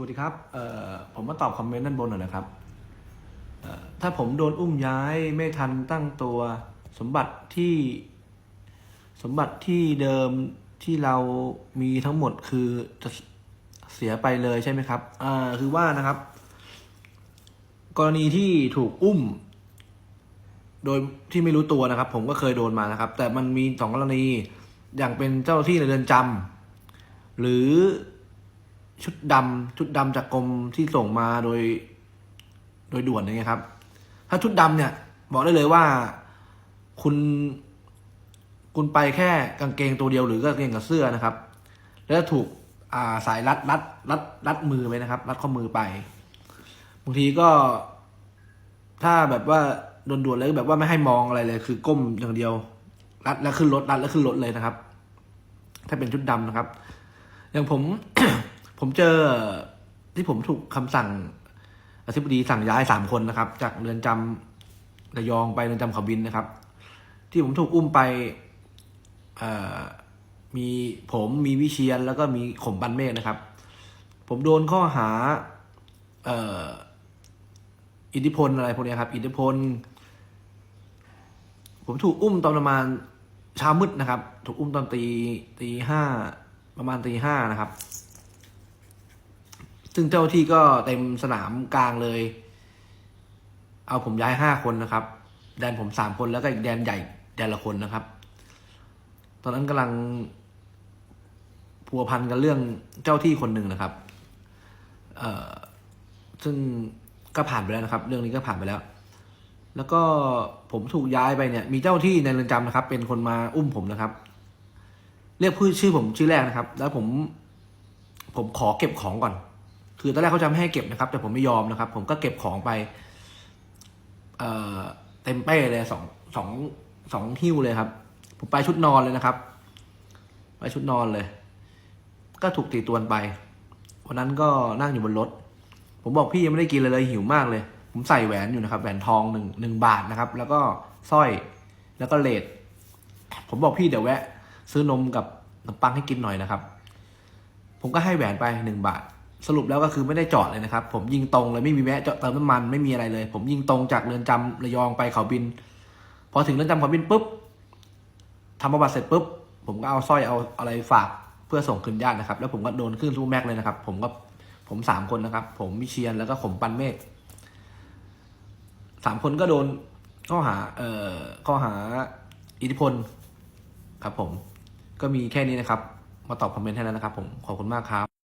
วัสดีครับเออผมมาตอบคอมเมนต์ด้านบนหน่อยนะครับ ถ้าผมโดนอุ้มย้ายไม่ทันตั้งตัวสมบัติที่สมบัติที่เดิมที่เรามีทั้งหมดคือจะเสียไปเลยใช่ไหมครับอ่าคือว่านะครับ กรณีที่ถูกอุ้ม โดยที่ไม่รู้ตัวนะครับ ผมก็เคยโดนมานะครับ แต่มันมีสองกรณีอย่างเป็นเจ้าหน้าที่ในเรือนจำหรือ ชุดดำชุดดำจากกรมที่ส่งมาโดย โดยด่วนอย่างเงี้ยครับ ถ้าชุดดำเนี่ย บอกได้เลยว่าคุณ คุณไปแค่กางเกงตัวเดียวหรือกางเกงกับเสื้อนะครับ แล้วถูกอ่าสายรัดรัดรัดรัดมือไปนะครับ รัดข้อมือไปบางทีก็ ถ้าแบบว่าด่วนๆเลยแบบว่าไม่ให้มองอะไรเลย คือก้มอย่างเดียว รัดแล้วขึ้นรถรัดแล้วขึ้นรถเลยนะครับ ถ้าเป็นชุดดำนะครับ อย่างผม ผมเจอที่ผมถูกคำสั่งอธิบดีสั่งย้ายสามคนนะครับ จากเรือนจำระยองไปเรือนจำเขาบินนะครับ ที่ผมถูกอุ้มไปเอมีผมมีวิเชียนแล้วก็มีขมปันเมฆนะครับ ผมโดนข้อหาเออิทธิพลอะไรพวกนี้ครับ อิทธิพล ผมถูกอุ้มตอนประมาณเช้ามืดนะครับ ถูกอุ้มตอนตีตีห้าประมาณตีห้านะครับ ซึ่งเจ้าที่ก็เต็มสนามกลางเลย เอาผมย้ายห้าคนนะครับ แดนผมสามคนแล้วก็อีกแดนใหญ่แดนละคนนะครับ ตอนนั้นกำลังพัวพันกันเรื่องเจ้าที่คนหนึ่งนะครับ เอ่อ ซึ่งก็ผ่านไปแล้วนะครับ เรื่องนี้ก็ผ่านไปแล้ว แล้วก็ผมถูกย้ายไปเนี่ย มีเจ้าที่ในเรือนจำนะครับ เป็นคนมาอุ้มผมนะครับ เรียกชื่อผมชื่อแรกนะครับ แล้วผม ผมขอเก็บของก่อน คือตอนแรกเขาจะไม่ให้เก็บนะครับ แต่ผมไม่ยอมนะครับ ผมก็เก็บของไป เอ่อเต็มเป้เลยสองสองสองหิ้วเลยครับ ผมไปชุดนอนเลยนะครับ ไปชุดนอนเลย ก็ถูกตีตวนไปวันนั้นก็นั่งอยู่บนรถ ผมบอกพี่ยังไม่ได้กินเลยเลยหิวมากเลย ผมใส่แหวนอยู่นะครับ แหวนทองหนึ่งหนึ่งบาทนะครับ แล้วก็สร้อยแล้วก็เลดผมบอกพี่เดี๋ยวแวะ ซื้อนมกับขนมปังให้กินหน่อยนะครับ ผมก็ให้แหวนไปหนึ่งบาท สรุปแล้วก็คือไม่ได้จอดเลยนะครับ ผมยิงตรงเลยไม่มีแวะเติมน้ำมันไม่มีอะไรเลย ผมยิงตรงจากเรือนจำระยองไปเขาบิน พอถึงเรือนจำเขาบินปุ๊บทำประวัติเสร็จปุ๊บผมก็เอาสร้อยเอาอะไรฝากเพื่อส่งคืนญาตินะครับ แล้วผมก็โดนขึ้นทูแม็กเลยนะครับ ผมก็ผมสามคนนะครับ ผมวิเชียนแล้วก็ขมปันเมฆสามคนก็โดนข้อหา เอ่อข้อหาอิทธิพลครับผมก็มีแค่นี้นะครับ มาตอบคอมเมนต์ให้แล้วนะครับผมขอบคุณมากครับ